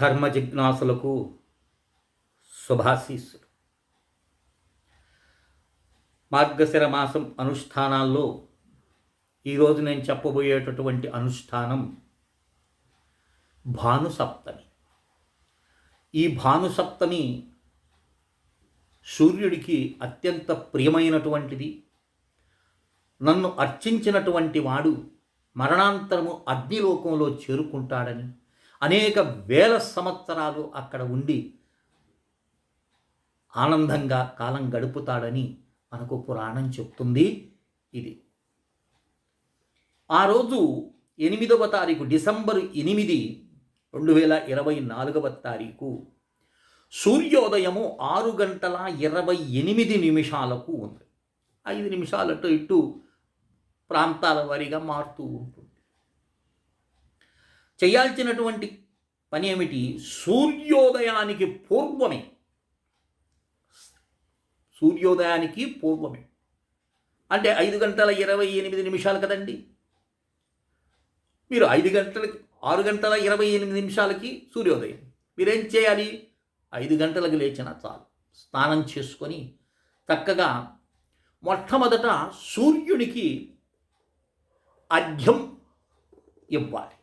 ధర్మ జిజ్ఞాసులకు శుభాశీస్సులు. మార్గశిర మాసం అనుష్ఠానాల్లో ఈరోజు నేను చెప్పబోయేటటువంటి అనుష్ఠానం భానుసప్తమి. ఈ భానుసప్తమి సూర్యుడికి అత్యంత ప్రియమైనటువంటిది. నన్ను అర్చించినటువంటి వాడు మరణాంతరము అగ్నిలోకంలో చేరుకుంటాడని అనేక వేల సంవత్సరాలు అక్కడ ఉండి ఆనందంగా కాలం గడుపుతాడని మనకు పురాణం చెప్తుంది ఇది. ఆ రోజు ఎనిమిదవ తారీఖు డిసెంబర్ ఎనిమిది రెండు వేల ఇరవై నాలుగవ తారీఖు సూర్యోదయము ఆరు గంటల ఇరవై ఎనిమిది నిమిషాలకు ఉంది. ఐదు నిమిషాలతో ఇటు ప్రాంతాల వారీగా మారుతూ ఉంటుంది. చేయాల్సినటువంటి పని ఏమిటి? సూర్యోదయానికి పూర్వమే. సూర్యోదయానికి పూర్వమే. అంటే ఐదు గంటల ఇరవై ఎనిమిది నిమిషాలు కదండి. మీరు ఐదు గంటలకి ఆరు గంటల ఇరవై ఎనిమిది నిమిషాలకి సూర్యోదయం. మీరేం చేయాలి? ఐదు గంటలకు లేచిన చాలు. స్నానం చేసుకొని చక్కగా మొట్టమొదట సూర్యునికి అర్ఘ్యం ఇవ్వాలి.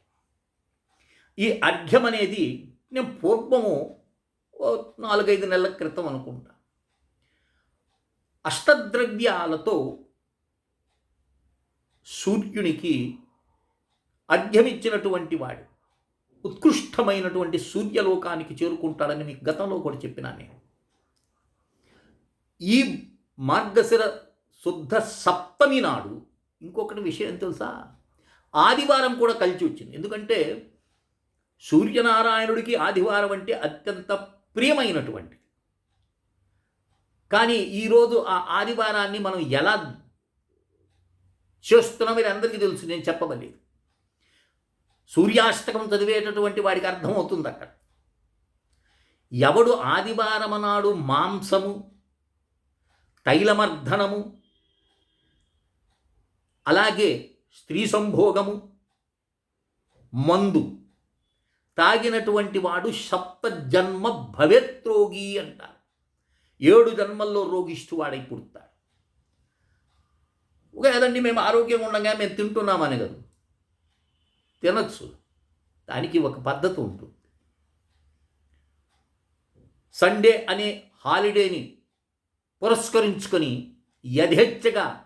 ఈ అర్ఘ్యం అనేది నేను పూర్వము నాలుగైదు నెలల క్రితం అనుకుంటా. అష్టద్రవ్యాలతో సూర్యునికి అర్ఘ్యమిచ్చినటువంటి వాడు ఉత్కృష్టమైనటువంటి సూర్యలోకానికి చేరుకుంటాడని మీకు గతంలో కూడా చెప్పినా నేను. ఈ మార్గశిర శుద్ధ సప్తమి నాడు ఇంకొకటి విషయం తెలుసా? ఆదివారం కూడా కలిసి వచ్చింది. ఎందుకంటే సూర్యనారాయణుడికి ఆదివారం అంటే అత్యంత ప్రియమైనటువంటి. కానీ ఈరోజు ఆ ఆదివారాన్ని మనం ఎలా చేస్తున్నాం మీరు అందరికీ తెలుసు నేను చెప్పబలేదు సూర్యాష్టకం చదివేటటువంటి వాడికి అర్థమవుతుంది అక్కడ. ఎవడు ఆదివారం నాడు మాంసము తైలమర్ధనము అలాగే స్త్రీ సంభోగము మందు తాగినటువంటి వాడు సప్త జన్మ భవేత్రోగి అంటారు. ఏడు జన్మల్లో రోగిష్టు వాడై పుడతాడు. ఏదండి మేము ఆరోగ్యంగా ఉండగా మేము తింటున్నామని కదా. తినచ్చు. దానికి ఒక పద్ధతి ఉంటుంది. సండే అనే హాలిడేని పురస్కరించుకొని యథేచ్ఛగా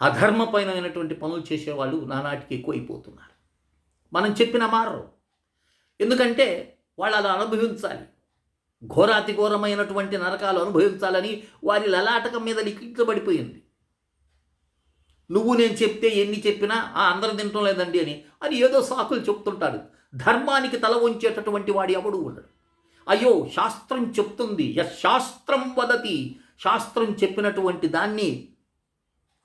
అధర్మపైనటువంటి పనులు చేసేవాళ్ళు నానాటికి ఎక్కువైపోతున్నారు. మనం చెప్పిన మారరు ఎందుకంటే వాళ్ళు అలా అనుభవించాలి. ఘోరాతి ఘోరమైనటువంటి నరకాలు అనుభవించాలని వారి లలాటకం మీద లిఖించబడిపోయింది. నువ్వు నేను చెప్తే ఎన్ని చెప్పినా ఆ అందరం తినటం లేదండి అని. అని ఏదో సాకులు చెప్తుంటాడు. ధర్మానికి తల వంచేటటువంటి వాడు ఎవడు ఉండడు. అయ్యో శాస్త్రం చెప్తుంది. శాస్త్రం వదతి. శాస్త్రం చెప్పినటువంటి దాన్ని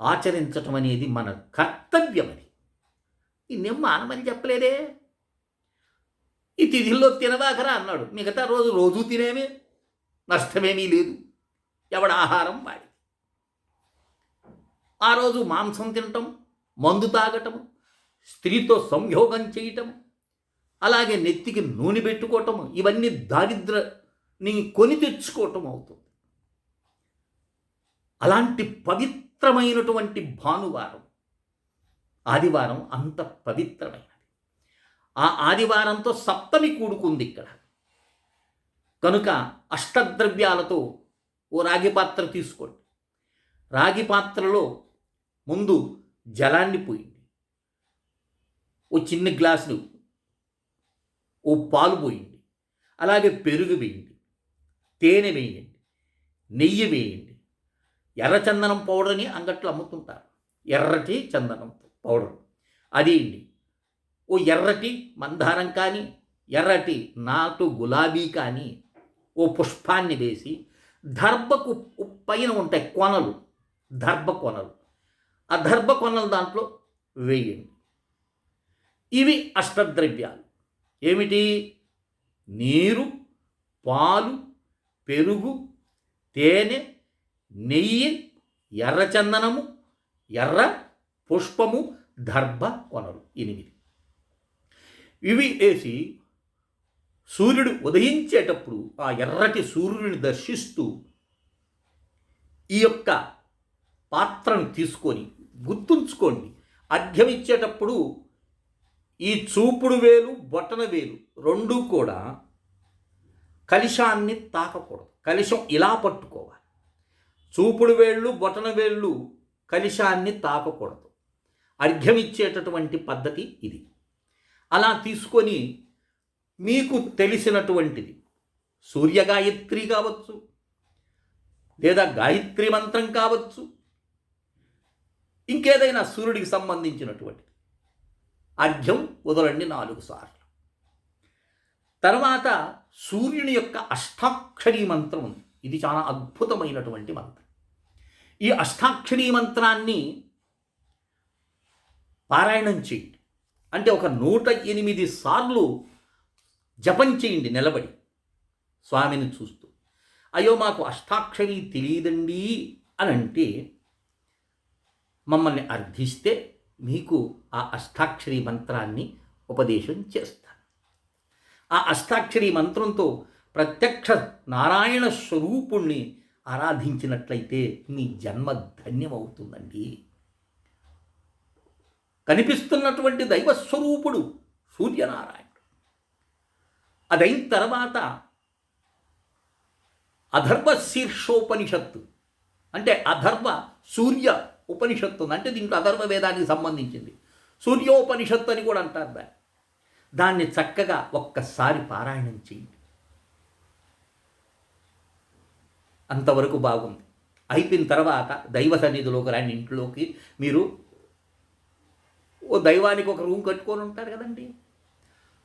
ఆచరించటం అనేది మన కర్తవ్యం ఇన్నేం మానమని చెప్పలేదే? ఈ తిథిల్లో తినదాకరా అన్నాడు. మిగతా రోజు రోజు తినేమే. నష్టమేమీ లేదు. ఎవడ ఆహారం వాడి ఆ రోజు మాంసం తినటం మందు తాగటం స్త్రీతో సంయోగం చేయటం అలాగే నెత్తికి నూనె పెట్టుకోవటం ఇవన్నీ దారిద్రని కొని తెచ్చుకోవటం అవుతుంది. అలాంటి పవిత్రమైనటువంటి భానువారం ఆదివారం అంత పవిత్రమైనది. ఆ ఆదివారంతో సప్తమి కూడుకుంది ఇక్కడ. కనుక అష్టద్రవ్యాలతో ఓ రాగి పాత్ర తీసుకోండి. రాగి పాత్రలో ముందు జలాన్ని పోయింది ఓ చిన్న గ్లాసులు ఓ పాలు పోయింది అలాగే పెరుగు వేయండి. తేనె వేయండి. నెయ్యి వేయండి. ఎర్రచందనం చందనం అని అంగట్లో అమ్ముతుంటారు. ఎర్రటి చందనం పౌడర్. అది ఓ ఎర్రటి మందారం కానీ ఎర్రటి నాటు గులాబీ కానీ ఓ పుష్పాన్ని వేసి దర్భకు పైన ఉంటాయి కొనలు దర్భ కొనలు. ఆ దర్భ కొనలు దాంట్లో వేయండి. ఇవి అష్టద్రవ్యాలు. ఏమిటి? నీరు పాలు పెరుగు తేనె నెయ్యి ఎర్రచందనము ఎర్ర పుష్పము దర్భ కొనలు ఎనిమిది. ఇవి వేసి సూర్యుడు ఉదయించేటప్పుడు ఆ ఎర్రటి సూర్యుడిని దర్శిస్తూ ఈ యొక్క పాత్రను తీసుకొని గుర్తుంచుకోండి. అర్ఘ్యం ఇచ్చేటప్పుడు ఈ చూపుడు వేలు బొటన వేలు రెండూ కూడా కలిశాన్ని తాకకూడదు. కలిశం ఇలా పట్టుకోవాలి. చూపుడు వేళ్ళు బొటన వేళ్ళు కలిశాన్ని తాకకూడదు. అర్ఘ్యమిచ్చేటటువంటి పద్ధతి ఇది. అలా తీసుకొని మీకు తెలిసినటువంటిది. సూర్యగాయత్రి కావచ్చు లేదా గాయత్రి మంత్రం కావచ్చు ఇంకేదైనా సూర్యుడికి సంబంధించినటువంటిది అర్ఘ్యం వదలండి నాలుగు సార్లు. తర్వాత సూర్యుని యొక్క అష్టాక్షరీ మంత్రం ఉంది. ఇది చాలా అద్భుతమైనటువంటి మంత్రం. ఈ అష్టాక్షరీ మంత్రాన్ని పారాయణం చేయండి. అంటే ఒక నూట ఎనిమిది సార్లు జపం చేయండి నిలబడి. స్వామిని చూస్తూ అయ్యో మాకు అష్టాక్షరి తెలియదండి అని అంటే మమ్మల్ని అర్థిస్తే మీకు ఆ అష్టాక్షరి మంత్రాన్ని ఉపదేశం చేస్తాను. ఆ అష్టాక్షరి మంత్రంతో ప్రత్యక్ష నారాయణ స్వరూపుణ్ణి ఆరాధించినట్లయితే మీ జన్మ ధన్యమవుతుందండి. కనిపిస్తున్నటువంటి దైవస్వరూపుడు సూర్యనారాయణుడు. అదైన తర్వాత అధర్వ శీర్షోపనిషత్తు అంటే అధర్వ సూర్య ఉపనిషత్తు అంటే దీంట్లో అధర్వ వేదానికి సంబంధించింది. సూర్యోపనిషత్తు అని కూడా అంటారు దాన్ని. దాన్ని చక్కగా ఒక్కసారి పారాయణం చేయండి. అంతవరకు బాగుంది. అయిపోయిన తర్వాత దైవ సన్నిధిలోకి రాని ఇంట్లోకి మీరు ఓ దైవానికి ఒక రూమ్ కట్టుకొని ఉంటారు కదండి.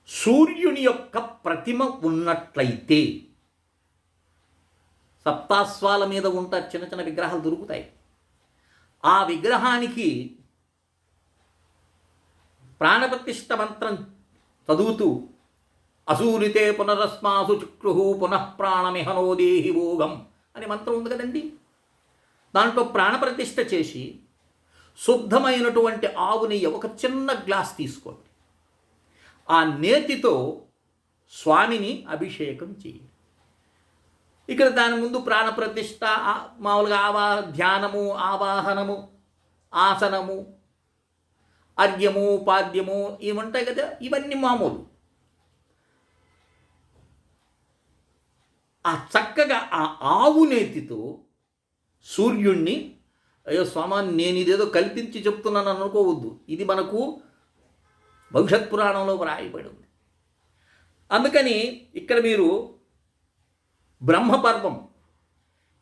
సూర్యుని యొక్క ప్రతిమ ఉన్నట్లయితే సప్తాస్వాల మీద ఉంటారు చిన్న చిన్న విగ్రహాలు దొరుకుతాయి. ఆ విగ్రహానికి ప్రాణప్రతిష్ట మంత్రం చదువుతూ అసూరితే పునరస్మాసు చుక్రు పునః ప్రాణమిహనోదేహి భోగం అనే మంత్రం ఉంది కదండి. దాంట్లో ప్రాణప్రతిష్ఠ చేసి శుద్ధమైనటువంటి ఆవు నెయ్యి ఒక చిన్న గ్లాస్ తీసుకోండి. ఆ నేతితో స్వామిని అభిషేకం చేయండి. ఇక్కడ దాని ముందు ప్రాణప్రతిష్ఠ మామూలుగా ఆవా ధ్యానము ఆవాహనము ఆసనము అర్ఘ్యము పాద్యము ఇవి ఉంటాయి కదా ఇవన్నీ మామూలు. ఆ చక్కగా ఆ ఆవు నేతితో సూర్యుణ్ణి అయ్యో స్వామాన్ని నేను ఇదేదో కల్పించి చెప్తున్నాను అనుకోవద్దు. ఇది మనకు భవిష్యత్ పురాణంలో వ్రాయబడి ఉంది అందుకని ఇక్కడ మీరు బ్రహ్మపర్వం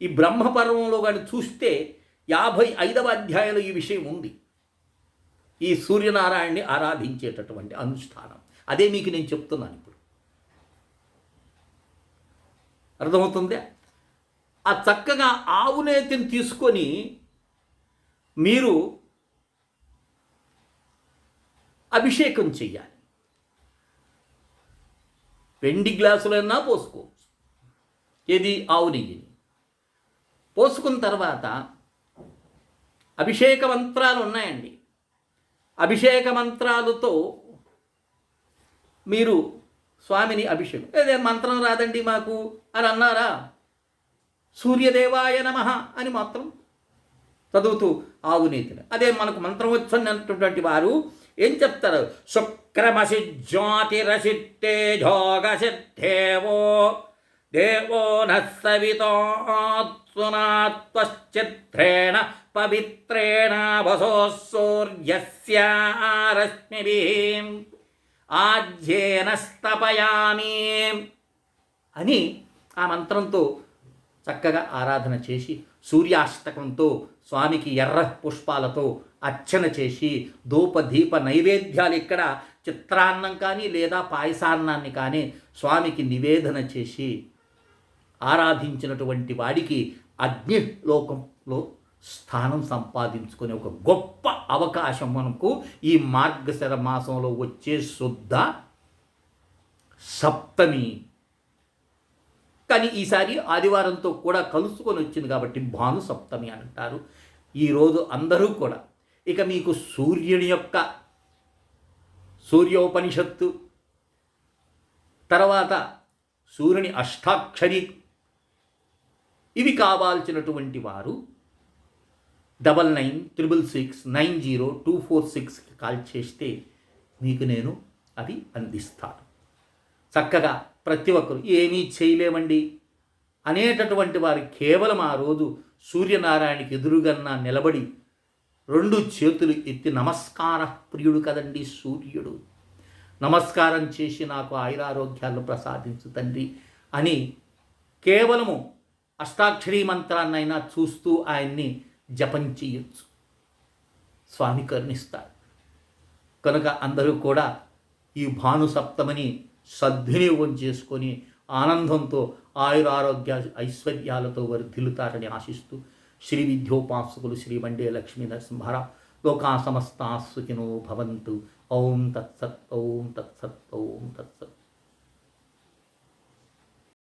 ఈ బ్రహ్మపర్వంలో కానీ చూస్తే యాభై ఐదవ అధ్యాయంలో ఈ విషయం ఉంది. ఈ సూర్యనారాయణని ఆరాధించేటటువంటి అనుష్ఠానం. అదే మీకు నేను చెప్తున్నాను ఇప్పుడు. అర్థమవుతుందే? ఆ చక్కగా ఆవునేతిని తీసుకొని మీరు అభిషేకం చెయ్యాలి. వెండి గ్లాసులైనా పోసుకోవచ్చు. ఏది? ఆవు నెయ్యిని. పోసుకున్న తర్వాత అభిషేక మంత్రాలు ఉన్నాయండి. అభిషేక మంత్రాలతో మీరు స్వామిని అభిషేకం. ఏదే మంత్రం రాదండి మాకు అని అన్నారా? సూర్యదేవాయ నమ అని మాత్రం చదువుతూ ఆవు అదే మనకు మంత్రం వచ్చినటువంటి వారు ఏం చెప్తారు? శుక్రమసి జ్యోతిరసిట్టే జోగసిద్ధేవో దేవో నస్సవితోత్సునాత్వశ్చిత్రేణ పవిత్రేణ వసో సూర్యస్యారశ్మిభిः ఆజ్యేన స్తపయామి అని ఆ మంత్రంతో చక్కగా ఆరాధన చేసి సూర్యాష్టకంతో స్వామికి ఎర్ర పుష్పాలతో అర్చన చేసి ధూప దీప నైవేద్యాలు ఇక్కడ చిత్రాన్నం కానీ లేదా పాయసాన్నాన్ని కానీ స్వామికి నివేదన చేసి ఆరాధించినటువంటి వాడికి అగ్ని లోకంలో స్థానం సంపాదించుకునే ఒక గొప్ప అవకాశం మనకు ఈ మార్గశర మాసంలో వచ్చే శుద్ధ సప్తమి. కానీ ఈసారి ఆదివారంతో కూడా కలుసుకొని వచ్చింది కాబట్టి భాను సప్తమి అంటారు. ఈరోజు అందరూ కూడా ఇక మీకు సూర్యుని యొక్క సూర్యోపనిషత్తు తర్వాత సూర్యుని అష్టాక్షరి ఇవి కావాల్సినటువంటి వారు double nine triple six nine zero two four సిక్స్కి కాల్ చేస్తే మీకు నేను అవి అందిస్తాను. చక్కగా ప్రతి ఒక్కరు ఏమీ చేయలేమండి. అనేటటువంటి వారు కేవలం ఆ రోజు సూర్యనారాయణకి ఎదురుగన్నా నిలబడి రెండు చేతులు ఎత్తి నమస్కార ప్రియుడు కదండి సూర్యుడు. నమస్కారం చేసి నాకు ఆయురారోగ్యాలు ప్రసాదించు తండ్రి అని కేవలము అష్టాక్షరీ మంత్రాన్నైనా చూస్తూ ఆయన్ని జపం చేయొచ్చు. స్వామి కరుణిస్తారు. కనుక అందరూ కూడా ఈ భానుసప్తమని సద్వినియోగం చేసుకొని ఆనందంతో ఆయురారోగ్య ఐశ్వర్యాలతో వర్ధిల్లుతారని ఆశిస్తూ శ్రీ విద్యోపాసకులు శ్రీ మండే లక్ష్మీ నరసింహారావు లోకా సమస్తా సుఖినో భవంతు ఓం తత్సత్ ఓం తత్సత్.